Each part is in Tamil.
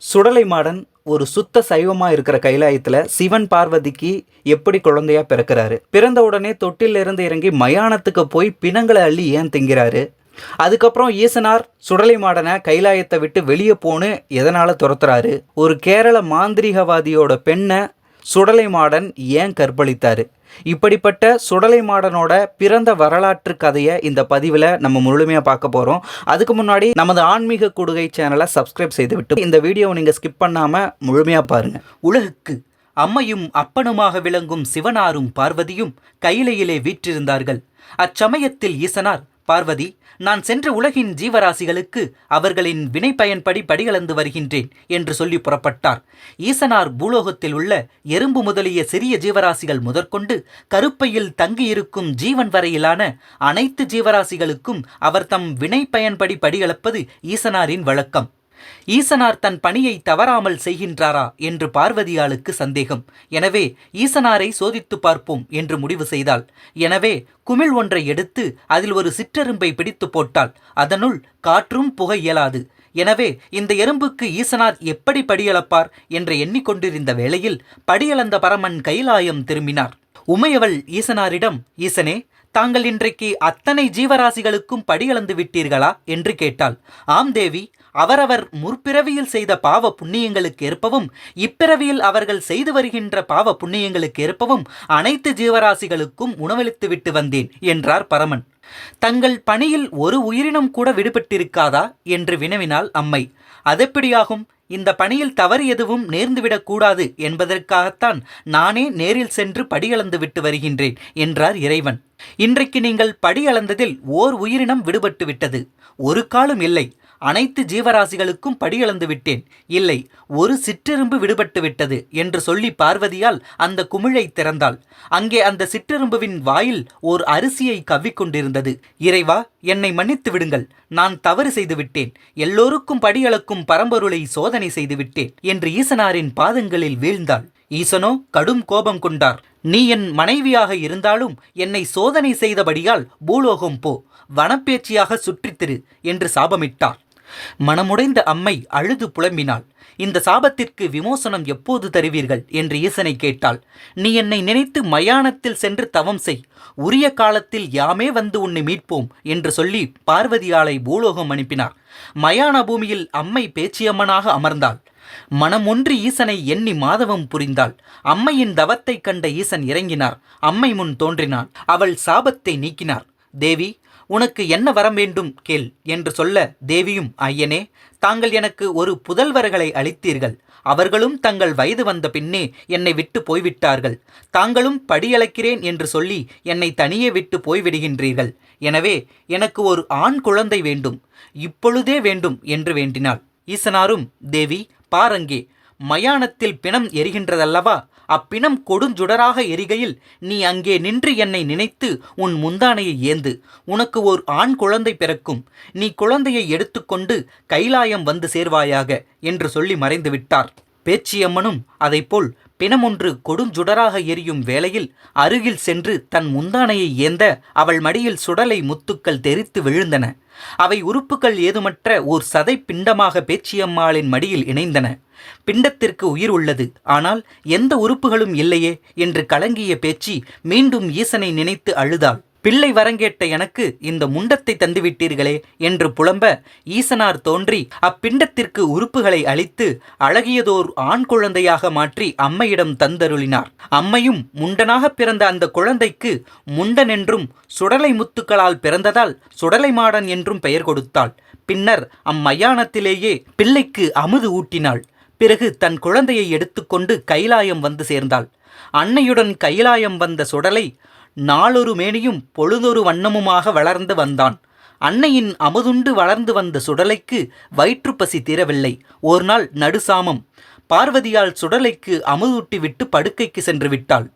சுடலை மாடன் ஒரு சுத்த சைவமாக இருக்கிற கைலாயத்தில் சிவன் பார்வதிக்கு எப்படி குழந்தையா பிறக்கிறாரு? பிறந்த உடனே தொட்டிலிருந்து இறங்கி மயானத்துக்கு போய் பிணங்களை அள்ளி ஏன் திங்கிறாரு? அதுக்கப்புறம் ஈசனார் சுடலை மாடனை கைலாயத்தை விட்டு வெளியே போன்னு எதனால துரத்துறாரு? ஒரு கேரள மாந்திரிகவாதியோட பெண்ணை சுடலை மாடன் ஏன் கற்பழித்தாரு? இப்படிப்பட்ட சுடலை மாடனோட பிறந்த வரலாற்று கதையை இந்த பதிவில் நம்ம முழுமையாக பார்க்க போகிறோம் அதுக்கு முன்னாடி நமது ஆன்மீக குடுகை சேனலை சப்ஸ்கிரைப் செய்துவிட்டு இந்த வீடியோவை நீங்கள் ஸ்கிப் பண்ணாமல் முழுமையாக பாருங்கள் உலகுக்கு அம்மையும் அப்பனுமாக விளங்கும் சிவனாரும் பார்வதியும் கையிலையிலே வீற்றிருந்தார்கள். அச்சமயத்தில் ஈசனார் பார்வதி நான் சென்ற உலகின் ஜீவராசிகளுக்கு அவர்களின் வினை பயன்படி படிகளந்து வருகின்றேன் என்று சொல்லி புறப்பட்டார். ஈசனார் பூலோகத்தில் உள்ள எறும்பு முதலிய சிறிய ஜீவராசிகள் முதற்கொண்டு கருப்பையில் தங்கியிருக்கும் ஜீவன் வரையிலான அனைத்து ஜீவராசிகளுக்கும் அவர் தம் வினை பயன்படி படிகளப்பது ஈசனாரின் வழக்கம். ஈசனார் தன் பணியை தவறாமல் செய்கின்றாரா என்று பார்வதியாளுக்கு சந்தேகம். எனவே ஈசனாரை சோதித்து பார்ப்போம் என்று முடிவு செய்தாள். எனவே குமிழ் ஒன்றை எடுத்து அதில் ஒரு சிற்றெரும்பை பிடித்து போட்டாள். அதனுள் காற்றும் புகை இயலாது. எனவே இந்த எறும்புக்கு ஈசனார் எப்படி படியளப்பார் என்று எண்ணிக்கொண்டிருந்த வேளையில் படியளந்த பரமன் கைலாயம் திரும்பினார். உமையவள் ஈசனாரிடம் ஈசனே தாங்கள் இன்றைக்கு அத்தனை ஜீவராசிகளுக்கும் படியளந்து விட்டீர்களா என்று கேட்டாள். ஆம் தேவி அவரவர் முற்பிறவியில் செய்த பாவ புண்ணியங்களுக்கு ஏற்பவும் இப்பிறவியில் அவர்கள் செய்து வருகின்ற பாவ புண்ணியங்களுக்கு ஏற்பவும் அனைத்து ஜீவராசிகளுக்கும் உணவளித்து விட்டு வந்தேன் என்றார் பரமன். தங்கள் பணியில் ஒரு உயிரினம் கூட விடுபட்டிருக்காதா? என்று வினவினாள் அம்மை. அதெப்படியாகும்? இந்த பணியில் தவறு எதுவும் நேர்ந்துவிடக் கூடாது என்பதற்காகத்தான் நானே நேரில் சென்று படியளந்து விட்டு வருகின்றேன் என்றார் இறைவன். இன்றைக்கு நீங்கள் படியளந்ததில் ஓர் உயிரினம் விடுபட்டு விட்டது ஒரு காலம் இல்லை. அனைத்து ஜீவராசிகளுக்கும் படியளந்து விட்டேன். இல்லை ஒரு சிற்றெரும்பு விடுபட்டு விட்டது என்று சொல்லி பார்வதியால் அந்த குமிழை திறந்தாள். அங்கே அந்த சிற்றெரும்புவின் வாயில் ஓர் அரிசியை கவ்விக்கொண்டிருந்தது. இறைவா என்னை மன்னித்து விடுங்கள் நான் தவறு செய்து விட்டேன். எல்லோருக்கும் படியளக்கும் பரம்பொருளை சோதனை செய்து விட்டேன் என்று ஈசனாரின் பாதங்களில் வீழ்ந்தாள். ஈசனோ கடும் கோபம் கொண்டார். நீ என் மனைவியாக இருந்தாலும் என்னை சோதனை செய்தபடியால் பூலோகம் போ வனப்பேச்சியாக சுற்றித்திரு என்று சாபமிட்டார். மனமுடைந்த அம்மை அழுது புலம்பினாள். இந்த சாபத்திற்கு விமோசனம் எப்போது தருவீர்கள்? என்று ஈசனை கேட்டாள். நீ என்னை நினைத்து மயானத்தில் சென்று தவம் செய். உரிய காலத்தில் யாமே வந்து உன்னை மீட்போம் என்று சொல்லி பார்வதியாளை பூலோகம் அனுப்பினார். மயான பூமியில் அம்மை பேச்சியம்மனாக அமர்ந்தாள். மனமொன்று ஈசனை எண்ணி மாதவம் புரிந்தாள். அம்மையின் தவத்தைக் கண்ட ஈசன் இறங்கினார். அம்மை முன் தோன்றினாள். அவள் சாபத்தை நீக்கினார். தேவி உனக்கு என்ன வரம் வேண்டும் கேள் என்று சொல்ல தேவியும் ஐயனே தாங்கள் எனக்கு ஒரு புதல்வர்களை அளித்தீர்கள். அவர்களும் தங்கள் வயது வந்த பின்னே என்னை விட்டு போய்விட்டார்கள். தாங்களும் படியளக்கிறேன் என்று சொல்லி என்னை தனியே விட்டு போய்விடுகின்றீர்கள். எனவே எனக்கு ஒரு ஆண் குழந்தை வேண்டும். இப்பொழுதே வேண்டும் என்று வேண்டினாள். ஈசனாரும் தேவி பாரங்கே மயானத்தில் பிணம் எரிகின்றதல்லவா? அப்பிணம் கொடுஞ்சுடராக எரிகையில் நீ அங்கே நின்று என்னை நினைத்து உன் முந்தானையை ஏந்து உனக்கு ஓர் ஆண் குழந்தை பிறக்கும். நீ குழந்தையை எடுத்துக்கொண்டு கைலாயம் வந்து சேர்வாயாக என்று சொல்லி மறைந்து விட்டார் பேச்சியம்மனும் அதைப்போல் பிணமொன்று கொடுஞ்சுடராக எரியும் வேளையில் அருகில் சென்று தன் முந்தானையை ஏந்த அவள் மடியில் சுடலை முத்துக்கள் தெரித்து விழுந்தன. அவை உறுப்புகள் ஏதுமற்ற ஓர் சதை பிண்டமாக பேச்சியம்மாளின் மடியில் இணைந்தன. பிண்டத்திற்கு உயிர் உள்ளது. ஆனால் எந்த உறுப்புகளும் இல்லையே என்று கலங்கிய பேச்சி மீண்டும் ஈசனை நினைத்து அழுதாள். பிள்ளை வரங்கேட்ட எனக்கு இந்த முண்டத்தை தந்துவிட்டீர்களே என்று புலம்ப ஈசனார் தோன்றி அப்பிண்டத்திற்கு உறுப்புகளை அளித்து அழகியதோர் ஆண் குழந்தையாக மாற்றி அம்மையிடம் தந்தருளினார். அம்மையும் முண்டனாக பிறந்த அந்த குழந்தைக்கு முண்டன் என்றும் சுடலை முத்துக்களால் பிறந்ததால் சுடலை மாடன் என்றும் பெயர் கொடுத்தாள். பின்னர் அம்மையானத்திலேயே பிள்ளைக்கு அமுது ஊட்டினாள். பிறகு தன் குழந்தையை எடுத்துக்கொண்டு கைலாயம் வந்து சேர்ந்தாள். அன்னையுடன் கைலாயம் வந்த சுடலை நாளொரு மேனியும் பொழுதொரு வண்ணமுமாக வளர்ந்து வந்தான். அன்னையின் அமுதுண்டு வளர்ந்து வந்த சுடலைக்கு வயிற்றுப்பசி தீரவில்லை. ஒரு நாள் நடுசாமம். பார்வதியால் சுடலைக்கு அமுதூட்டி விட்டு படுக்கைக்கு சென்று விட்டாள்.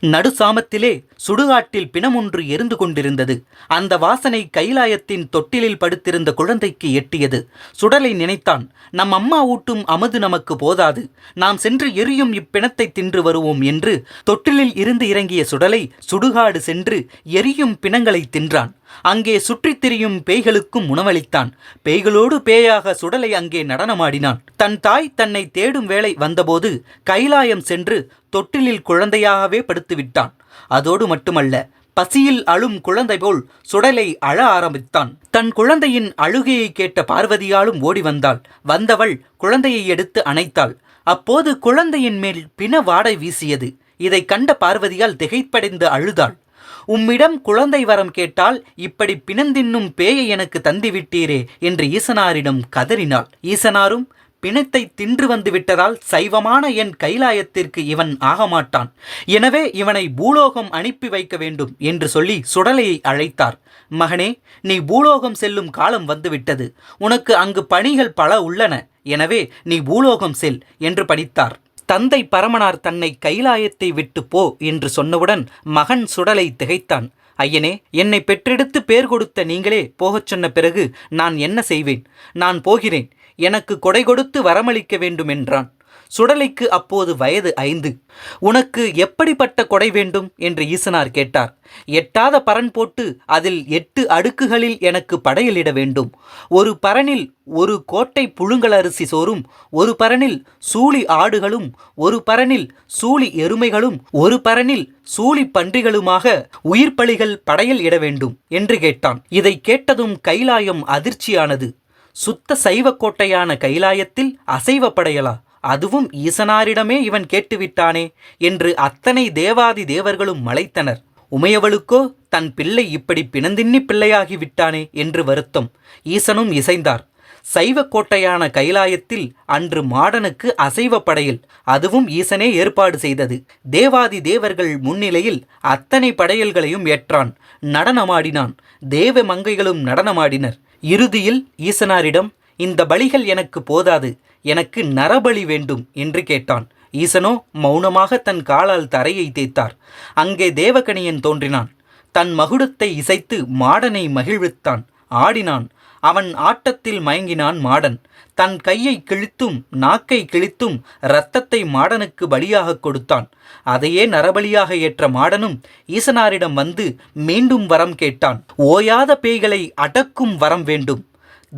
நடுசாமத்திலே சுடுகாட்டில் பிணமொன்று எரிந்து கொண்டிருந்தது. அந்த வாசனை கைலாயத்தின் தொட்டிலில் படுத்திருந்த குழந்தைக்கு எட்டியது. சுடலை நினைத்தான் நம் அம்மா ஊட்டும் அமது நமக்கு போதாது. நாம் சென்று எரியும் இப்பிணத்தை தின்று வருவோம் என்று தொட்டிலில் இருந்து இறங்கிய சுடலை சுடுகாடு சென்று எரியும் பிணங்களை தின்றான். அங்கே சுற்றித் திரியும் பேய்களுக்கும் உணவளித்தான். பேய்களோடு பேயாக சுடலை அங்கே நடனமாடினான். தன் தாய் தன்னை தேடும் வேளை வந்தபோது கைலாயம் சென்று தொட்டிலில் குழந்தையாகவே படுத்துவிட்டான். அதோடு மட்டுமல்ல பசியில் அழும் குழந்தை போல் சுடலை அழ ஆரம்பித்தான். தன் குழந்தையின் அழுகையை கேட்ட பார்வதியாலும் ஓடி வந்தாள். வந்தவள் குழந்தையை எடுத்து அணைத்தாள். அப்போது குழந்தையின் மேல் பிண வாடை வீசியது. இதை கண்ட பார்வதியால் திகைப்படைந்து அழுதாள். உம்மிடம் குழந்தை வரம் கேட்டால் இப்படி பிணந்தின்னும் பேயை எனக்கு தந்திவிட்டீரே என்று ஈசனாரிடம் கதறினாள். ஈசனாரும் பிணத்தை தின்று வந்து விட்டதால் சைவமான என் கைலாயத்திற்கு இவன் ஆகமாட்டான். எனவே இவனை பூலோகம் அனுப்பி வைக்க வேண்டும் என்று சொல்லி சுடலையை அழைத்தார். மகனே நீ பூலோகம் செல்லும் காலம் வந்துவிட்டது. உனக்கு அங்கு பணிகள் பல உள்ளன. எனவே நீ பூலோகம் செல் என்று படித்தார். தந்தை பரமனார் தன்னை கைலாயத்தை விட்டு போ என்று சொன்னவுடன் மகன் சுடலை திகைத்தான். ஐயனே என்னை பெற்றெடுத்து பேர் கொடுத்த நீங்களே போகச் சொன்ன பிறகு நான் என்ன செய்வேன்? நான் போகிறேன். எனக்கு கொடை கொடுத்து வரமளிக்க வேண்டும் என்றான். சுடலைக்கு அப்போது வயது ஐந்து. உனக்கு எப்படிப்பட்ட கொடை வேண்டும்? என்று ஈசனார் கேட்டார். எட்டாத பரன் போட்டு அதில் எட்டு அடுக்குகளில் எனக்கு படையலிட வேண்டும். ஒரு பரனில் ஒரு கோட்டை புழுங்கல் அரிசி சோறும் ஒரு பரனில் சூழி ஆடுகளும் ஒரு பரனில் சூழி எருமைகளும் ஒரு பரனில் சூழி பன்றிகளுமாக உயிர்ப்பலிகள் படையல் இட வேண்டும் என்று கேட்டான். இதை கேட்டதும் கைலாயம் அதிர்ச்சியானது. சுத்த சைவ கோட்டையான கைலாயத்தில் அசைவ படையலா? அதுவும் ஈசனாரிடமே இவன் கேட்டுவிட்டானே என்று அத்தனை தேவாதி தேவர்களும் மலைத்தனர். உமையவளுக்கோ தன் பிள்ளை இப்படி பிணந்தின்னி பிள்ளையாகி விட்டானே என்று வருத்தம். ஈசனும் இசைந்தார். சைவ கோட்டையான கைலாயத்தில் அன்று மாடனுக்கு அசைவ படையில் அதுவும் ஈசனே ஏற்பாடு செய்தது. தேவாதி தேவர்கள் முன்னிலையில் அத்தனை படையல்களையும் ஏற்றான். நடனமாடினான். தேவ மங்கைகளும் நடனமாடினர். இறுதியில் ஈசனாரிடம் இந்த பலிகள் எனக்கு போதாது. எனக்கு நரபலி வேண்டும் என்று கேட்டான். ஈசனோ மௌனமாக தன் காலால் தரையை தேய்த்தார். அங்கே தேவகணியன் தோன்றினான். தன் மகுடத்தை இசைத்து மாடனை மகிழ்வித்தான். ஆடினான். அவன் ஆட்டத்தில் மயங்கினான் மாடன். தன் கையை கிழித்தும் நாக்கை கிழித்தும் இரத்தத்தை மாடனுக்கு பலியாக கொடுத்தான். அதையே நரபலியாக ஏற்ற மாடனும் ஈசனாரிடம் வந்து மீண்டும் வரம் கேட்டான். ஓயாத பேய்களை அடக்கும் வரம் வேண்டும்.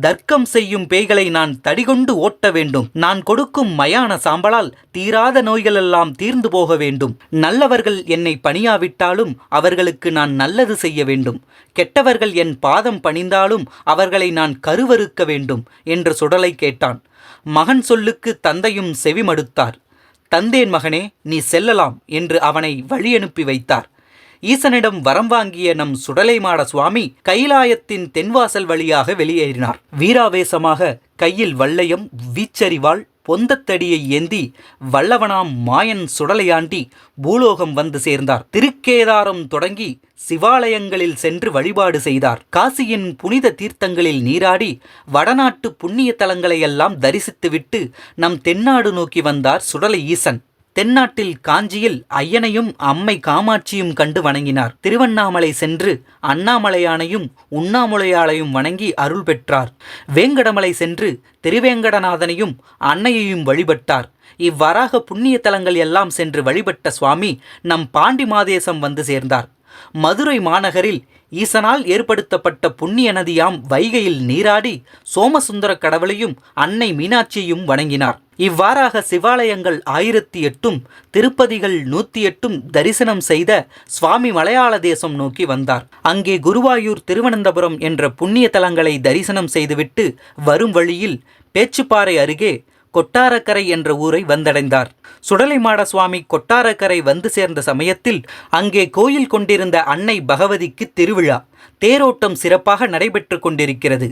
தர்க்கம் செய்யும் பேய்களை நான் தடிகொண்டு ஓட்ட வேண்டும். நான் கொடுக்கும் மயான சாம்பலால் தீராத நோய்களெல்லாம் தீர்ந்து போக வேண்டும். நல்லவர்கள் என்னை பணியாவிட்டாலும் அவர்களுக்கு நான் நல்லது செய்ய வேண்டும். கெட்டவர்கள் என் பாதம் பணிந்தாலும் அவர்களை நான் கருவறுக்க வேண்டும் என்று சுடலை கேட்டான். மகன் சொல்லுக்கு தந்தையும் செவிமடுத்தார். தந்தேன் மகனே நீ செல்லலாம் என்று அவனை வழியனுப்பி வைத்தார். ஈசனிடம் வரம் வாங்கிய நம் சுடலைமாட சுவாமி கைலாயத்தின் தென்வாசல் வழியாக வெளியேறினார். வீராவேசமாக கையில் வள்ளையம் வீச்சரிவாள் பொந்தத்தடியை ஏந்தி வல்லவனாம் மாயன் சுடலையாண்டி பூலோகம் வந்து சேர்ந்தார். திருக்கேதாரம் தொடங்கி சிவாலயங்களில் சென்று வழிபாடு செய்தார். காசியின் புனித தீர்த்தங்களில் நீராடி வடநாட்டு புண்ணிய தலங்களையெல்லாம் தரிசித்துவிட்டு நம் தென்னாடு நோக்கி வந்தார் சுடலை ஈசன். தென்னாட்டில் காஞ்சியில் ஐயனையும் அம்மை காமாட்சியும் கண்டு வணங்கினார். திருவண்ணாமலை சென்று அண்ணாமலையானையும் உண்ணாமுலையாளையும் வணங்கி அருள் பெற்றார். வேங்கடமலை சென்று திருவேங்கடநாதனையும் அன்னையையும் வழிபட்டார். இவ்வாறாக புண்ணிய தலங்கள் எல்லாம் சென்று வழிபட்ட சுவாமி நம் பாண்டி மாதேசம் வந்து சேர்ந்தார். மதுரை மாநகரில் ஈசனால் ஏற்படுத்தப்பட்ட புண்ணிய நதியாம் வைகையில் நீராடி சோமசுந்தர கடவுளையும் அன்னை மீனாட்சியையும் வணங்கினார். இவ்வாறாக சிவாலயங்கள் ஆயிரத்தி எட்டும் திருப்பதிகள் நூத்தி எட்டும் தரிசனம் செய்த சுவாமி மலையாள தேசம் நோக்கி வந்தார். அங்கே குருவாயூர் திருவனந்தபுரம் என்ற புண்ணிய தலங்களை தரிசனம் செய்துவிட்டு வரும் வழியில் பேச்சுப்பாறை அருகே கொட்டாரக்கரை என்ற ஊரை வந்தடைந்தார். சுடலைமாட சுவாமி கொட்டாரக்கரை வந்து சேர்ந்த சமயத்தில் அங்கே கோயில் கொண்டிருந்த அன்னை பகவதிக்கு திருவிழா தேரோட்டம் சிறப்பாக நடைபெற்று கொண்டிருக்கிறது.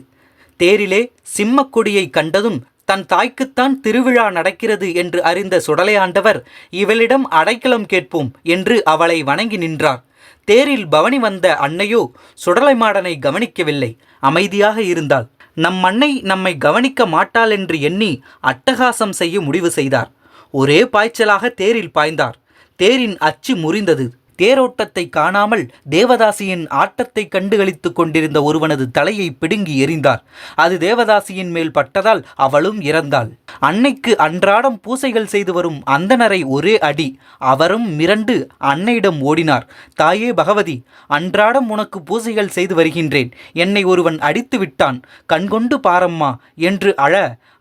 தேரிலே சிம்மக்கொடியை கண்டதும் தன் தாய்க்குத்தான் திருவிழா நடக்கிறது என்று அறிந்த சுடலையாண்டவர் இவளிடம் அடைக்கலம் கேட்போம் என்று அவளை வணங்கி நின்றார். தேரில் பவனி வந்த அன்னையோ சுடலைமாடனை கவனிக்கவில்லை அமைதியாக இருந்தாள். நம் அன்னை நம்மை கவனிக்க மாட்டாள் என்று எண்ணி அட்டகாசம் செய்ய முடிவு செய்தார். ஒரே பாய்ச்சலாக தேரில் பாய்ந்தார். தேரின் அச்சு முறிந்தது. தேரோட்டத்தை காணாமல் தேவதாசியின் ஆட்டத்தை கண்டுகளித்துக் கொண்டிருந்த ஒருவனது தலையை பிடுங்கி எறிந்தார். அது தேவதாசியின் மேல் பட்டதால் அவளும் இறந்தாள். அன்னைக்கு அன்றாடம் பூசைகள் செய்து வரும் அந்தணரை ஒரே அடி அவரும் மிரண்டு அன்னையிடம் ஓடினார். தாயே பகவதி அன்றாடம் உனக்கு பூசைகள் செய்து வருகின்றேன். என்னை ஒருவன் அடித்து விட்டான் கண்கொண்டு பாரம்மா என்று அழ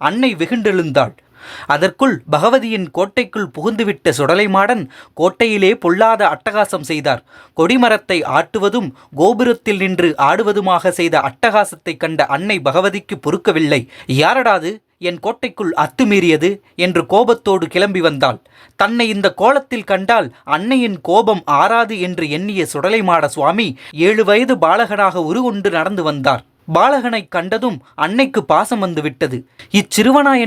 அன்னை வெகுண்டெழுந்தாள். அதற்குள் பகவதியின் கோட்டைக்குள் புகுந்துவிட்ட சுடலைமாடன் கோட்டையிலே பொல்லாத அட்டகாசம் செய்தார். கொடிமரத்தை ஆட்டுவதும் கோபுரத்தில் நின்று ஆடுவதுமாக செய்த அட்டகாசத்தை கண்ட அன்னை பகவதிக்கு பொறுக்கவில்லை. யாரடாது என் கோட்டைக்குள் அத்துமீறியது என்று கோபத்தோடு கிளம்பி வந்தாள். தன்னை இந்த கோலத்தில் கண்டால் அன்னையின் கோபம் ஆறாது என்று எண்ணிய சுடலைமாட சுவாமி ஏழு வயது பாலகனாக உருகொண்டு நடந்து வந்தார். பாலகனைக் கண்டதும் அன்னைக்கு பாசம் வந்து விட்டது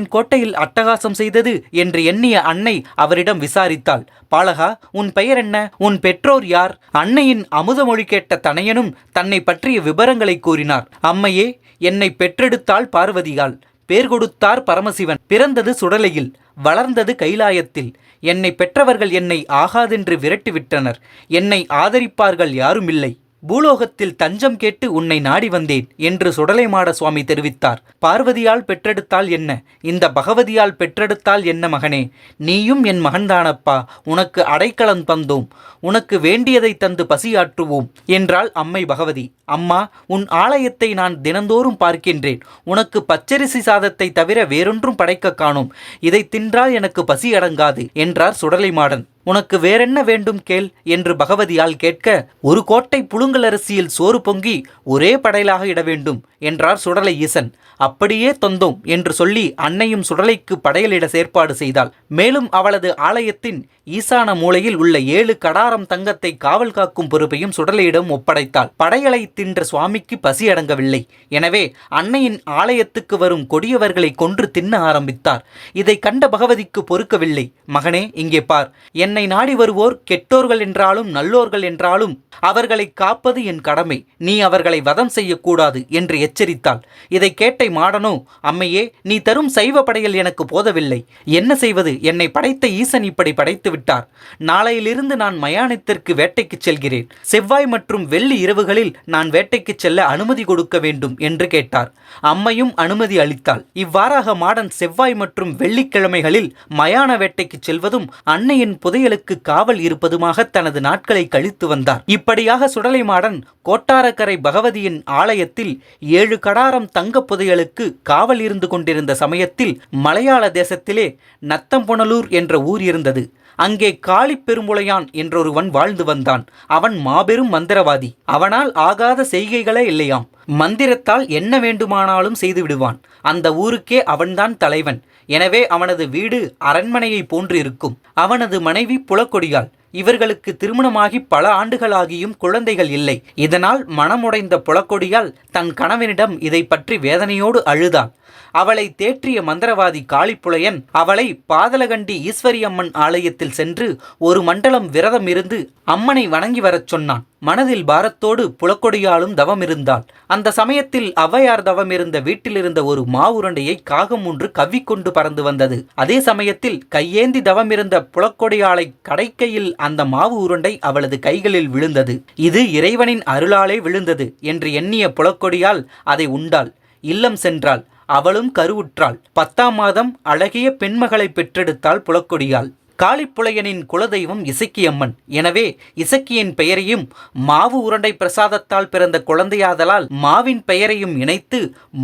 கோட்டையில் அட்டகாசம் செய்தது என்று எண்ணிய அன்னை அவரிடம் விசாரித்தாள். பாலகா உன் பெயர் என்ன? உன் பெற்றோர் யார்? அன்னையின் அமுதமொழி கேட்ட தனையனும் தன்னை பற்றிய விவரங்களை கூறினார். அம்மையே என்னை பெற்றெடுத்தாள் பார்வதியால். பேர் கொடுத்தார் பரமசிவன். பிறந்தது சுடலையில் வளர்ந்தது கைலாயத்தில். என்னை பெற்றவர்கள் என்னை ஆகாதென்று விரட்டிவிட்டனர். என்னை ஆதரிப்பார்கள் யாருமில்லை. பூலோகத்தில் தஞ்சம் கேட்டு உன்னை நாடி வந்தேன் என்று சுடலைமாட சுவாமி தெரிவித்தார். பார்வதியால் பெற்றெடுத்தால் என்ன? இந்த பகவதியால் பெற்றெடுத்தால் என்ன மகனே? நீயும் என் மகன்தானப்பா. உனக்கு அடைக்கலம் தந்தோம். உனக்கு வேண்டியதை தந்து பசியாற்றுவோம் என்றாள் அம்மை பகவதி. அம்மா உன் ஆலயத்தை நான் தினந்தோறும் பார்க்கின்றேன். உனக்கு பச்சரிசி சாதத்தை தவிர வேறொன்றும் படைக்க காணோம். இதை தின்றால் எனக்கு பசி அடங்காது என்றார் சுடலைமாடன். உனக்கு வேறென்ன வேண்டும் கேள் என்று பகவதியால் கேட்க ஒரு கோட்டை புழுங்கலரிசியில் சோறு பொங்கி ஒரே படையலாக இட வேண்டும் என்றார் சுடலை ஈசன். அப்படியே தொந்தோம் என்று சொல்லி அன்னையும் சுடலைக்கு படையலிட செயற்பாடு செய்தாள். மேலும் அவளது ஆலயத்தின் ஈசான மூலையில் உள்ள ஏழு கடாரம் தங்கத்தை காவல் காக்கும் பொறுப்பையும் சுடலையிடம் ஒப்படைத்தாள். படையலை தின்ற சுவாமிக்கு பசி அடங்கவில்லை. எனவே அன்னையின் ஆலயத்துக்கு வரும் கொடியவர்களை கொன்று தின்ன ஆரம்பித்தார். இதை கண்ட பகவதிக்கு பொறுக்கவில்லை. மகனே இங்கே பார். என் என்னை நாடி வருவோர் கெட்டோர்கள் என்றாலும் நல்லோர்கள் என்றாலும் அவர்களை காப்பது என் கடமை. நீ அவர்களை வதம் செய்யக்கூடாது என்று எச்சரித்தாள். இதை கேட்டை மாடனோ அம்மையே நீ தரும் சைவ படையல் எனக்கு போதவில்லை. என்ன செய்வது? என்னை படைத்த ஈசன் இப்படி படைத்து விட்டார். நாளையிலிருந்து நான் மயானத்திற்கு வேட்டைக்கு செல்கிறேன். செவ்வாய் மற்றும் வெள்ளி இரவுகளில் நான் வேட்டைக்கு செல்ல அனுமதி கொடுக்க வேண்டும் என்று கேட்டார். அம்மையும் அனுமதி அளித்தாள். இவ்வாறாக மாடன் செவ்வாய் மற்றும் வெள்ளிக்கிழமைகளில் மயான வேட்டைக்கு செல்வதும் அன்னையின் புதைய புதையலுக்கு காவல் இருப்பதுமாக தனது நாட்களை கழித்து வந்தார். இப்படியாக சுடலை மாடன் கோட்டாரக்கரை பகவதியின் ஆலயத்தில் ஏழு கடாரம் தங்க புதையலுக்கு காவல் இருந்து கொண்டிருந்த சமயத்தில் மலையாள தேசத்திலே நத்தம்புணலூர் என்ற ஊர் இருந்தது. அங்கே காளி பெருமுளையான் என்றொருவன் வாழ்ந்து வந்தான். அவன் மாபெரும் மந்திரவாதி. அவனால் ஆகாத செய்கைகளே இல்லையாம். மந்திரத்தால் என்ன வேண்டுமானாலும் செய்து விடுவான். அந்த ஊருக்கே அவன்தான் தலைவன். எனவே அவனது வீடு அரண்மனையை போன்று இருக்கும் அவனது மனைவி புலக்கொடியாள். இவர்களுக்கு திருமணமாகி பல ஆண்டுகளாகியும் குழந்தைகள் இல்லை. இதனால் மனமுடைந்த புலக்கொடியால் தன் கணவனிடம் இதை பற்றி வேதனையோடு அழுதான் அவளை தேற்றிய மந்திரவாதி காளிப்புலையன் அவளை பாதலகண்டி ஈஸ்வரி அம்மன் ஆலயத்தில் சென்று ஒரு மண்டலம் விரதம் இருந்து அம்மனை வணங்கி வரச் சொன்னான். மனதில் பாரத்தோடு புலக்கொடியாலும் தவம் இருந்தாள் அந்த சமயத்தில் ஔவையார் தவம் இருந்த வீட்டிலிருந்த ஒரு மாவுருண்டையை காகம் ஒன்று கவ்விக்கொண்டு பறந்து வந்தது. அதே சமயத்தில் கையேந்தி தவம் இருந்த புலக்கொடியாளை கடைக்கையில் அந்த மாவு உருண்டை அவளது கைகளில் விழுந்தது. இது இறைவனின் அருளாலே விழுந்தது என்று எண்ணிய புலக்கொடியால் அதை உண்டாள். இல்லம் சென்றாள். அவளும் கருவுற்றாள். பத்தாம் மாதம் அழகிய பெண்மகளை பெற்றெடுத்தாள் புலக்கொடியாள் காளிப்புலையனின் குலதெய்வம் இசக்கியம்மன். எனவே இசக்கியின் பெயரையும் மாவு உருண்டை பிரசாதத்தால் பிறந்த குழந்தையாதலால் மாவின் பெயரையும் இணைத்து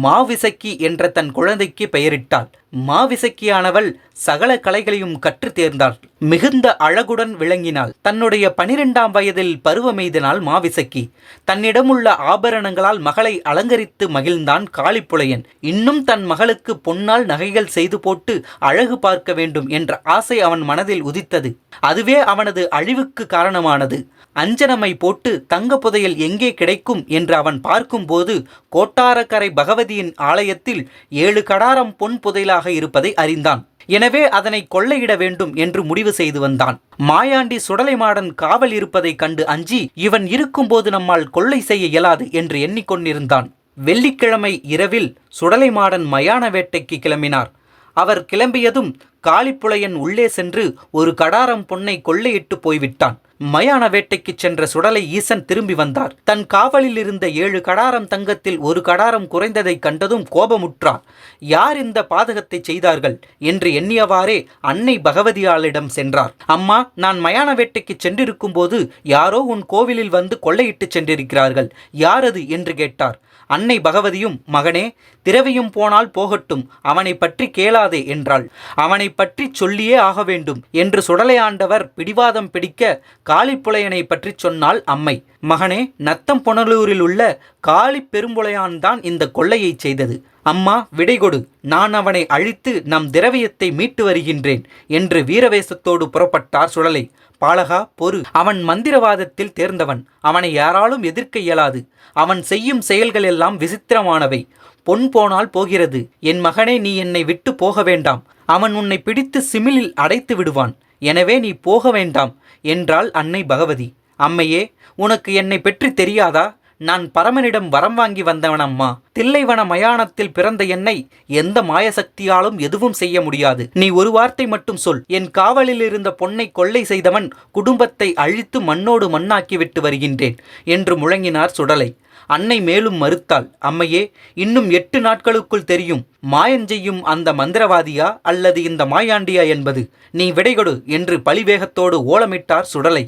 மாவிசக்கி என்ற தன் குழந்தைக்கு பெயரிட்டாள். மாவிசக்கியானவள் சகல கலைகளையும் கற்று தேர்ந்தாள். மிகுந்த அழகுடன் விளங்கினாள். தன்னுடைய பனிரெண்டாம் வயதில் பருவமெய்தினாள் மாவிசக்கி. தன்னிடமுள்ள ஆபரணங்களால் மகளை அலங்கரித்து மகிழ்ந்தான் காளிப்புலையன். இன்னும் தன் மகளுக்கு பொன்னால் நகைகள் செய்து போட்டு அழகு பார்க்க வேண்டும் என்ற ஆசை அவன் மனதில் உதித்தது. அதுவே அவனது அழிவுக்கு காரணமானது. அஞ்சனமை போட்டு தங்க புதையல் எங்கே கிடைக்கும் என்று அவன் பார்க்கும்போது கோட்டாரக்கரை பகவதியின் ஆலயத்தில் ஏழு கடாரம் பொன் புதையலாக இருப்பதை அறிந்தான். எனவே அதனை கொள்ளையிட வேண்டும் என்று முடிவு செய்து வந்தான். மாயாண்டி சுடலைமாடன் காவல் இருப்பதைக் கண்டு அஞ்சி இவன் இருக்கும்போது நம்மால் கொள்ளை செய்ய இயலாது என்று எண்ணிக்கொண்டிருந்தான். வெள்ளிக்கிழமை இரவில் சுடலைமாடன் மயான வேட்டைக்கு கிளம்பினார். அவர் கிளம்பியதும் காளிப்புலையன் உள்ளே சென்று ஒரு கடாரம் பொன்னை கொள்ளையிட்டு போய்விட்டான். மயான வேட்டைக்குச் சென்ற சுடலை ஈசன் திரும்பி வந்தார். தன் காவலில் இருந்த ஏழு கடாரம் தங்கத்தில் ஒரு கடாரம் குறைந்ததைக் கண்டதும் கோபமுற்றார் யார் இந்த பாதகத்தை செய்தார்கள்? என்று எண்ணியவாறே அன்னை பகவதியாளிடம் சென்றார். அம்மா நான் மயான வேட்டைக்குச் சென்றிருக்கும் போது யாரோ உன் கோவிலில் வந்து கொள்ளையிட்டுச் சென்றிருக்கிறார்கள். யார் அது? என்று கேட்டார். அன்னை பகவதியும் மகனே திரவியும் போனால் போகட்டும். அவனை பற்றி கேளாதே என்றாள். அவனை பற்றி சொல்லியே ஆக வேண்டும் என்று சுடலையாண்டவர் பிடிவாதம் பிடிக்க காளிப்புலையனை பற்றி சொன்னால் அம்மை. மகனே நத்தம் புனலூரில் உள்ள காளி பெரும்புலையான் தான் இந்த கொள்ளையை செய்தது. அம்மா விடை கொடு. நான் அவனை அழித்து நம் திரவியத்தை மீட்டு வருகின்றேன் என்று வீரவேசத்தோடு புறப்பட்டார் சுடலை. பாலகா பொறு. அவன் மந்திரவாதத்தில் தேர்ந்தவன். அவனை யாராலும் எதிர்க்க இயலாது. அவன் செய்யும் செயல்கள் எல்லாம் விசித்திரமானவை. பொன் போனால் போகிறது. என் மகனே நீ என்னை விட்டு போக வேண்டாம். அவன் உன்னை பிடித்து சிமிலில் அடைத்து விடுவான். எனவே நீ போக வேண்டாம் என்றாள் அன்னை பகவதி. அம்மையே உனக்கு என்னை பற்றி தெரியாதா? நான் பரமனிடம் வரம் வாங்கி வந்தவனம்மா. தில்லைவன மயானத்தில் பிறந்த என்னை எந்த மாயசக்தியாலும் எதுவும் செய்ய முடியாது. நீ ஒரு வார்த்தை மட்டும் சொல். என் காவலில் இருந்த பொன்னை கொள்ளை செய்தவன் குடும்பத்தை அழித்து மண்ணோடு மண்ணாக்கிவிட்டு வருகின்றேன் என்று முழங்கினார் சுடலை. அன்னை மேலும் மறுத்தாள் அம்மையே இன்னும் எட்டு நாட்களுக்குள் தெரியும் மாயஞ்செய்யும் அந்த மந்திரவாதியா அல்லது இந்த மாயாண்டியா என்பது? நீ விடைகொடு என்று பழிவேகத்தோடு ஓலமிட்டார் சுடலை.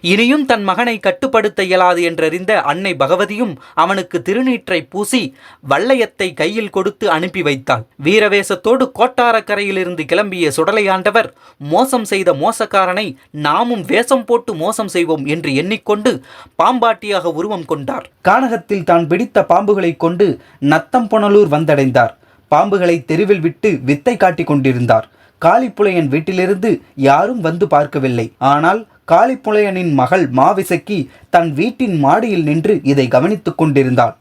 இனியும் தன் மகனை கட்டுப்படுத்த இயலாது என்றறிந்த அன்னை பகவதியும் அவனுக்கு திருநீற்றை பூசி வள்ளையத்தை கையில் கொடுத்து அனுப்பி வைத்தாள். வீரவேசத்தோடு கோட்டாரக்கரையிலிருந்து கிளம்பிய சுடலையாண்டவர் மோசம் செய்த மோசக்காரனை நாமும் வேஷம் போட்டு மோசம் செய்வோம் என்று எண்ணிக்கொண்டு பாம்பாட்டியாக உருவம் கொண்டார். கானகத்தில் தான் பிடித்த பாம்புகளைக் கொண்டு நத்தம் புனலூர் வந்தடைந்தார். பாம்புகளை தெருவில் விட்டு வித்தை காட்டிக் கொண்டிருந்தார். காளிப்புலையன் வீட்டிலிருந்து யாரும் வந்து பார்க்கவில்லை. ஆனால் காளிப்புலையனின் மகள் மாவிசக்கி தன் வீட்டின் மாடியில் நின்று இதை கவனித்துக் கொண்டிருந்தாள்.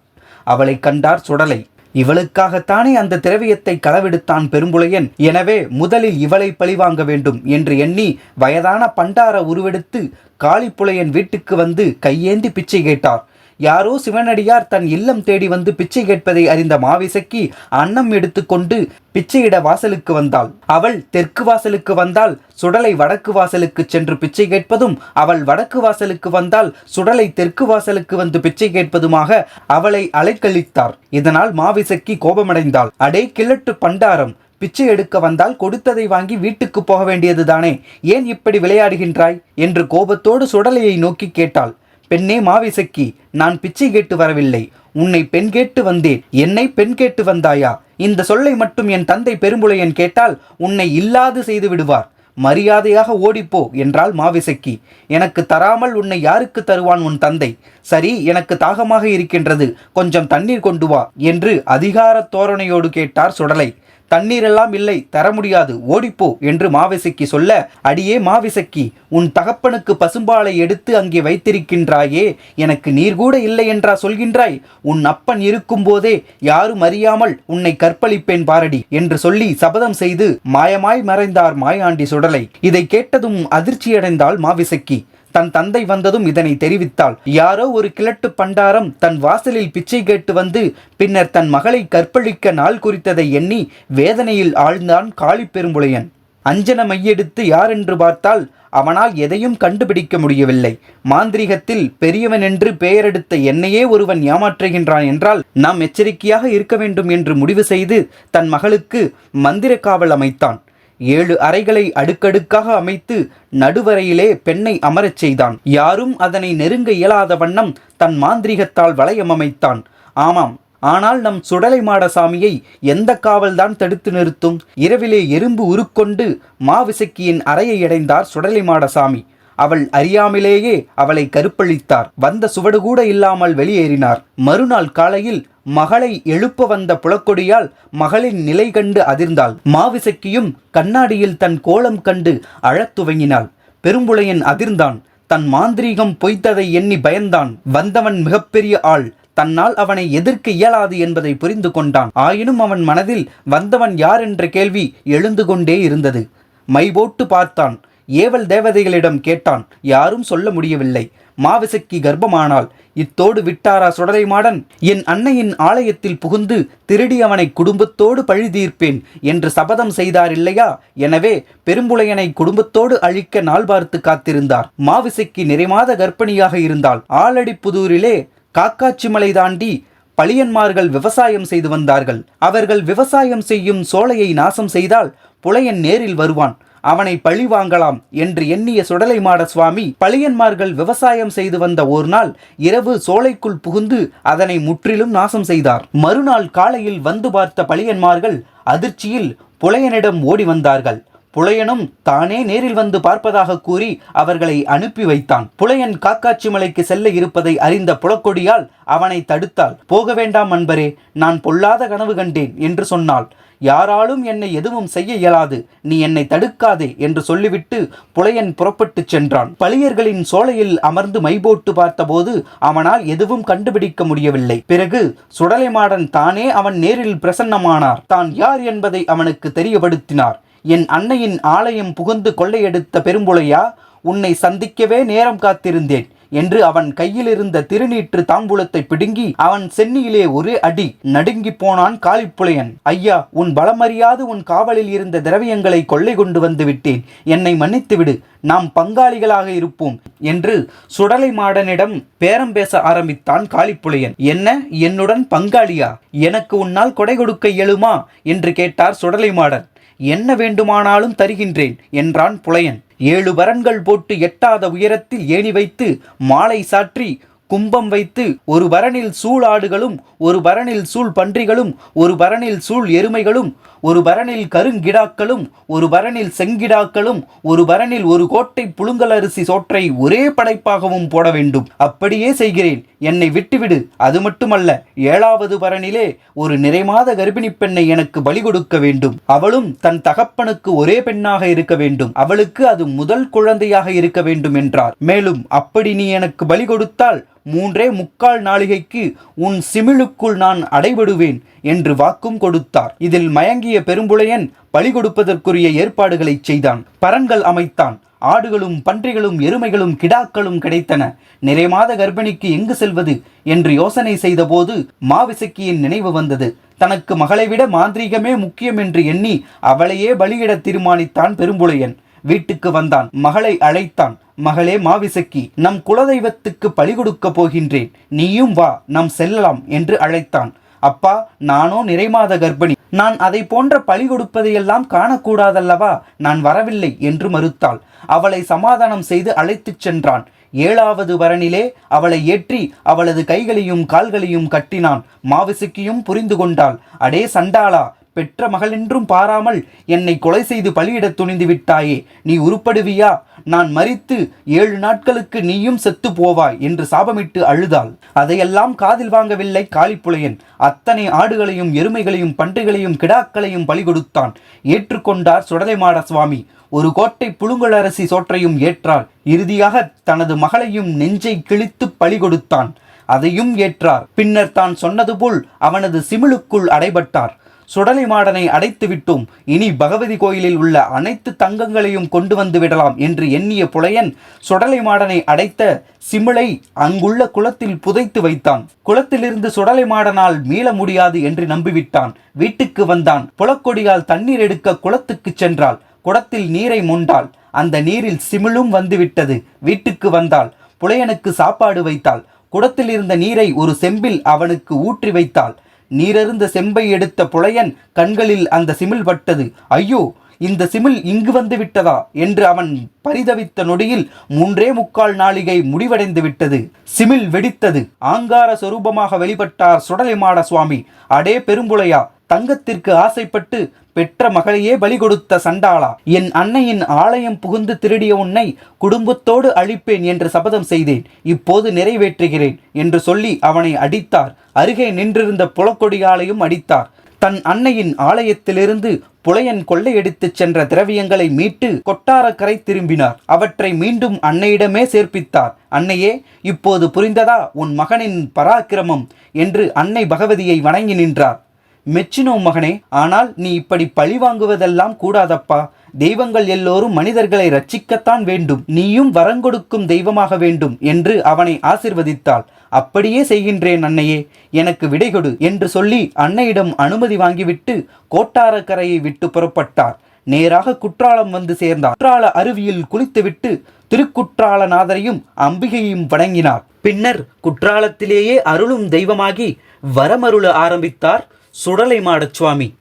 அவளை கண்டார் சுடலை. இவளுக்காகத்தானே அந்த திரவியத்தை களவெடுத்தான் பெரும்புலையன். எனவே முதலில் இவளை பழிவாங்க வேண்டும் என்று எண்ணி வயதான பண்டார உருவெடுத்து காளிப்புலையன் வீட்டுக்கு வந்து கையேந்தி பிச்சை கேட்டார். யாரோ சிவனடியார் தன் இல்லம் தேடி வந்து பிச்சை கேட்பதை அறிந்த மாவிசக்கி அன்னம் எடுத்துக்கொண்டு பிச்சையிட வாசலுக்கு வந்தாள். அவள் தெற்கு வாசலுக்கு வந்தால் சுடலை வடக்கு வாசலுக்கு சென்று பிச்சை கேட்பதும் அவள் வடக்கு வாசலுக்கு வந்தால் சுடலை தெற்கு வாசலுக்கு வந்து பிச்சை கேட்பதுமாக அவளை அலைக்கழித்தார். இதனால் மாவிசக்கி கோபமடைந்தாள். அடே கிழட்டு பண்டாரம் பிச்சை எடுக்க வந்தால் கொடுத்ததை வாங்கி வீட்டுக்கு போக வேண்டியதுதானே ஏன் இப்படி விளையாடுகின்றாய்? என்று கோபத்தோடு சுடலையை நோக்கி கேட்டாள். பெண்ணே மாவிசக்கி நான் பிச்சை கேட்டு வரவில்லை. உன்னை பெண் கேட்டு வந்தேன். என்னை பெண் கேட்டு வந்தாயா? இந்த சொல்லை மட்டும் என் தந்தை பெரும்புலையன் கேட்டால் உன்னை இல்லாது செய்து விடுவார். மரியாதையாக ஓடிப்போ என்றாள் மாவிசக்கி. எனக்கு தராமல் உன்னை யாருக்கு தருவான் உன் தந்தை? சரி எனக்கு தாகமாக இருக்கின்றது. கொஞ்சம் தண்ணீர் கொண்டு வா என்று அதிகார தோரணையோடு கேட்டார் சுடலை. தண்ணீரெல்லாம் இல்லை தர முடியாது ஓடிப்போ என்று மாவிசக்கி சொல்ல அடியே மாவிசக்கி உன் தகப்பனுக்கு பசும்பாலை எடுத்து அங்கே வைத்திருக்கின்றாயே எனக்கு நீர் கூட இல்லை என்றா சொல்கின்றாய் உன் அப்பன் இருக்கும்போதே யாரும் அறியாமல் உன்னை கற்பழிப்பேன் பாரடி என்று சொல்லி சபதம் செய்து மாயமாய் மறைந்தார் மாயாண்டி சுடலை. இதை கேட்டதும் அதிர்ச்சியடைந்தாள் மாவிசக்கி. தன் தந்தை வந்ததும் இதனை தெரிவித்தாள். யாரோ ஒரு கிழட்டு பண்டாரம் தன் வாசலில் பிச்சை கேட்டு வந்து பின்னர் தன் மகளை கற்பழிக்க நாள் குறித்ததை எண்ணி வேதனையில் ஆழ்ந்தான் காளி பெரும்புலையன். அஞ்சன மையெடுத்து யார் என்று பார்த்தால் அவனால் எதையும் கண்டுபிடிக்க முடியவில்லை. மாந்திரிகத்தில் பெரியவன் என்று பெயரெடுத்த என்னையே ஒருவன் ஏமாற்றுகின்றான் என்றால் நாம் எச்சரிக்கையாக இருக்க வேண்டும் என்று முடிவு செய்து தன் மகளுக்கு மந்திர காவல் அமைத்தான். ஏழு அறைகளை அடுக்கடுக்காக அமைத்து நடுவரையிலே பெண்ணை அமரச் செய்தான். யாரும் அதனை நெருங்க இயலாத வண்ணம் தன் மாந்திரிகத்தால் வளையம் அமைத்தான். ஆமாம் ஆனால் நம் சுடலை மாடசாமியை எந்த காவல்தான் தடுத்து நிறுத்தும்? இரவிலே எறும்பு உருக்கொண்டு மாவிசக்கியின் அறையை அடைந்தார் சுடலை மாடசாமி. அவள் அறியாமலேயே அவளை கருப்பழித்தார் வந்த சுவடு கூட இல்லாமல் வெளியேறினார். மறுநாள் காலையில் மகளை எழுப்ப வந்த புலக்கொடியால் மகளின் நிலை கண்டு அதிர்ந்தாள். மாவிசக்கியும் கண்ணாடியில் தன் கோலம் கண்டு அழத் துவங்கினாள். பெரும்புளையன் அதிர்ந்தான். தன் மாந்திரீகம் பொய்த்ததை எண்ணி பயந்தான். வந்தவன் மிகப்பெரிய ஆள். தன்னால் அவனை எதிர்க்க இயலாது என்பதை புரிந்து கொண்டான். ஆயினும் அவன் மனதில் வந்தவன் யார்? என்ற கேள்வி எழுந்து கொண்டே இருந்தது. மை போட்டு பார்த்தான். ஏவல் தேவதைகளிடம் கேட்டான் யாரும் சொல்ல முடியவில்லை. மாவிசக்கி கர்ப்பமானால் இத்தோடு விட்டாரா சுடலை மாடன்? என் அன்னையின் ஆலயத்தில் புகுந்து திருடி அவனை குடும்பத்தோடு பழி தீர்ப்பேன் என்று சபதம் செய்தார் இல்லையா? எனவே பெரும்புலையனை குடும்பத்தோடு அழிக்க நாள் பார்த்து காத்திருந்தார். மாவிசக்கி நிறைமாத கர்ப்பிணியாக இருந்தால் ஆலடிப்புதூரிலே காக்காட்சிமலை தாண்டி பழியன்மார்கள் விவசாயம் செய்து வந்தார்கள். அவர்கள் விவசாயம் செய்யும் சோலையை நாசம் செய்தால் புலையன் நேரில் வருவான். அவனை பழி வாங்கலாம் என்று எண்ணிய சுடலைமாட சுவாமி பழியன்மார்கள் விவசாயம் செய்து வந்த ஒரு நாள் இரவு சோலைக்குள் புகுந்து அதனை முற்றிலும் நாசம் செய்தார். மறுநாள் காலையில் வந்து பார்த்த பழியன்மார்கள் அதிர்ச்சியில் புலையனிடம் ஓடி வந்தார்கள். புலையனும் தானே நேரில் வந்து பார்ப்பதாக கூறி அவர்களை அனுப்பி வைத்தான். புலையன் காக்காட்சி மலைக்கு செல்ல இருப்பதை அறிந்த புலக்கொடியால் அவனை தடுத்தாள். போக வேண்டாம் அன்பரே நான் பொல்லாத கனவு கண்டேன் என்று சொன்னாள். யாராலும் என்னை எதுவும் செய்ய இயலாது நீ என்னை தடுக்காதே என்று சொல்லிவிட்டு புலையன் புறப்பட்டுச் சென்றான். பழியர்களின் சோலையில் அமர்ந்து மைபோட்டு பார்த்தபோது அவனால் எதுவும் கண்டுபிடிக்க முடியவில்லை. பிறகு சுடலைமாடன் தானே அவன் நேரில் பிரசன்னமானார். தான் யார் என்பதை அவனுக்கு தெரியப்படுத்தினார். என் அன்னையின் ஆலயம் புகுந்து கொள்ளையெடுத்த பெரும்புலையா உன்னை சந்திக்கவே நேரம் காத்திருந்தேன் என்று அவன் கையிலிருந்த திருநீற்று தாம்பூலத்தை பிடுங்கி அவன் சென்னியிலே ஒரு அடி நடுங்கி போனான் காளிப்புலையன் ஐயா உன் பலமறியாது உன் காவலில் இருந்த திரவியங்களை கொள்ளை கொண்டு வந்து விட்டேன். என்னை மன்னித்துவிடு நாம் பங்காளிகளாக இருப்போம் என்று சுடலை மாடனிடம் பேரம் பேச ஆரம்பித்தான் காளிப்புலையன் என்ன? என்னுடன் பங்காளியா? எனக்கு உன்னால் கொடை கொடுக்க இயலுமா? என்று கேட்டார் சுடலை மாடன். என்ன வேண்டுமானாலும் தருகின்றேன் என்றான் புலையன். ஏழு வரன்கள் போட்டு எட்டாத உயரத்தில் ஏணி வைத்து மாலை சாற்றி கும்பம் வைத்து ஒரு பரனில் சூழ் ஆடுகளும் ஒரு பரனில் சூழ் பன்றிகளும் ஒரு பரனில் சூழ் எருமைகளும் ஒரு பரனில் கருங்கிடாக்களும் ஒரு பரனில் செங்கிடாக்களும் ஒரு பரனில் ஒரு கோட்டை புழுங்கல் அரிசி சோற்றை ஒரே படைப்பாகவும் போட வேண்டும். அப்படியே செய்கிறேன். என்னை விட்டுவிடு. அது மட்டுமல்ல ஏழாவது பரனிலே ஒரு நிறைமாத கர்ப்பிணி பெண்ணை எனக்கு பலி கொடுக்க வேண்டும். அவளும் தன் தகப்பனுக்கு ஒரே பெண்ணாக இருக்க வேண்டும். அவளுக்கு அது முதல் குழந்தையாக இருக்க வேண்டும் என்றார். மேலும் அப்படி நீ எனக்கு பலி கொடுத்தால் மூன்றே முக்கால் நாளிகைக்கு உன் சிமிழுக்குள் நான் அடைபடுவேன் என்று வாக்கும் கொடுத்தார். இதில் மயங்கிய பெரும்புலையன் பலி கொடுப்பதற்குரிய ஏற்பாடுகளை செய்தான். பரன்கள் அமைத்தான். ஆடுகளும் பன்றிகளும் எருமைகளும் கிடாக்களும் கிடைத்தன. நிறைமாத கர்ப்பிணிக்கு எங்கு செல்வது என்று யோசனை செய்தபோது மாவிசக்கியின் நினைவு வந்தது. தனக்கு மகளை விட மாந்திரீகமே முக்கியம் என்று எண்ணி அவளையே பலியிட தீர்மானித்தான் பெரும்புலையன். வீட்டுக்கு வந்தான். மகளை அழைத்தான். மகளே மாவிசக்கி நம் குலதெய்வத்துக்கு பலி கொடுக்க போகின்றேன். நீயும் வா நாம் செல்லலாம் என்று அழைத்தான். அப்பா நானோ நிறைமாத கர்ப்பிணி. நான் அதை போன்ற பழி கொடுப்பதையெல்லாம் காணக்கூடாதல்லவா? நான் வரவில்லை என்று மறுத்தாள். அவளை சமாதானம் செய்து அழைத்துச் சென்றான். ஏழாவது வரனிலே அவளை ஏற்றி அவளது கைகளையும் கால்களையும் கட்டினான். மாவிசுக்கியும் புரிந்து கொண்டாள். அடே சண்டாளா பெற்ற மகளென்றும் பாராமல் என்னை கொலை செய்து பலியிடத் துணிந்து விட்டாயே. நீ உருப்படுவியா? நான் மறித்து ஏழு நாட்களுக்கு நீயும் செத்து போவாய் என்று சாபமிட்டு அழுதாள். அதையெல்லாம் காதில் வாங்கவில்லை காளிப்புலையன் அத்தனை ஆடுகளையும் எருமைகளையும் பன்றிகளையும் கிடாக்களையும் பலி கொடுத்தான். ஏற்றுக்கொண்டார் சுடலைமாட சுவாமி. ஒரு கோட்டை புழுங்கலரசி சோற்றையும் ஏற்றார் இறுதியாக தனது மகளையும் நெஞ்சை கிழித்து பலி கொடுத்தான். அதையும் ஏற்றார். பின்னர் தான் சொன்னது போல் அவனது சிமிழுக்குள் அடைபட்டார். சுடலை மாடனை அடைத்து விட்டோம் இனி பகவதி கோயிலில் உள்ள அனைத்து தங்கங்களையும் கொண்டு வந்து விடலாம் என்று எண்ணிய புலையன் சுடலை மாடனை அடைத்த சிமிழை அங்குள்ள குளத்தில் புதைத்து வைத்தான். குளத்திலிருந்து சுடலை மாடனால் மீள முடியாது என்று நம்பிவிட்டான். வீட்டுக்கு வந்தான். புலக்கொடியால் தண்ணீர் எடுக்க குளத்துக்கு சென்றாள். குடத்தில் நீரை மொண்டாள். அந்த நீரில் சிமிழும் வந்துவிட்டது. வீட்டுக்கு வந்தாள். புலையனுக்கு சாப்பாடு வைத்தாள். குடத்தில் இருந்த நீரை ஒரு செம்பில் அவனுக்கு ஊற்றி வைத்தாள். நீரருந்த செம்பை எடுத்த புலையன் கண்களில் அந்த சிமிழ் பட்டது. ஐயோ இந்த சிமிழ் இங்கு வந்து விட்டதா? என்று அவன் பரிதவித்த நொடியில் மூன்றே முக்கால் நாளிகை முடிவடைந்து விட்டது. சிமிழ் வெடித்தது. ஆங்கார சொரூபமாக வெளிப்பட்டார் சுடலைமாட சுவாமி. அடே பெரும்புலையா தங்கத்திற்கு ஆசைப்பட்டு பெற்ற மகளையே பலி கொடுத்த சண்டாளா? என் அன்னையின் ஆலயம் புகுந்து திருடிய உன்னை குடும்பத்தோடு அழிப்பேன் என்று சபதம் செய்தேன். இப்போது நிறைவேற்றுகிறேன் என்று சொல்லி அவனை அடித்தார். அருகே நின்றிருந்த புலக்கொடியாலையும் அடித்தார். தன் அன்னையின் ஆலயத்திலிருந்து புலையன் கொள்ளையடித்துச் சென்ற திரவியங்களை மீட்டு கொட்டாரக்கரை திரும்பினார். அவற்றை மீண்டும் அன்னையிடமே சேர்ப்பித்தார். அன்னையே இப்போது புரிந்ததா உன் மகனின் பராக்கிரமம்? என்று அன்னை பகவதியை வணங்கி நின்றார். மெச்சினோ மகனே ஆனால் நீ இப்படி பழி வாங்குவதெல்லாம் கூடாதப்பா. தெய்வங்கள் எல்லோரும் மனிதர்களை ரட்சிக்கத்தான் வேண்டும். நீயும் வரங்கொடுக்கும் தெய்வமாக வேண்டும் என்று அவனை ஆசிர்வதித்தாள். அப்படியே செய்கின்றேன் அன்னையே எனக்கு விடைகொடு என்று சொல்லி அன்னையிடம் அனுமதி வாங்கிவிட்டு கோட்டாரக்கரையை விட்டு புறப்பட்டார். நேராக குற்றாலம் வந்து சேர்ந்தார். குற்றால அருவியில் குளித்துவிட்டு திருக்குற்றாலநாதரையும் அம்பிகையும் வணங்கினார். பின்னர் குற்றாலத்திலேயே அருளும் தெய்வமாகி வரமருள ஆரம்பித்தார். சுடலை மாடச் சுவாமி.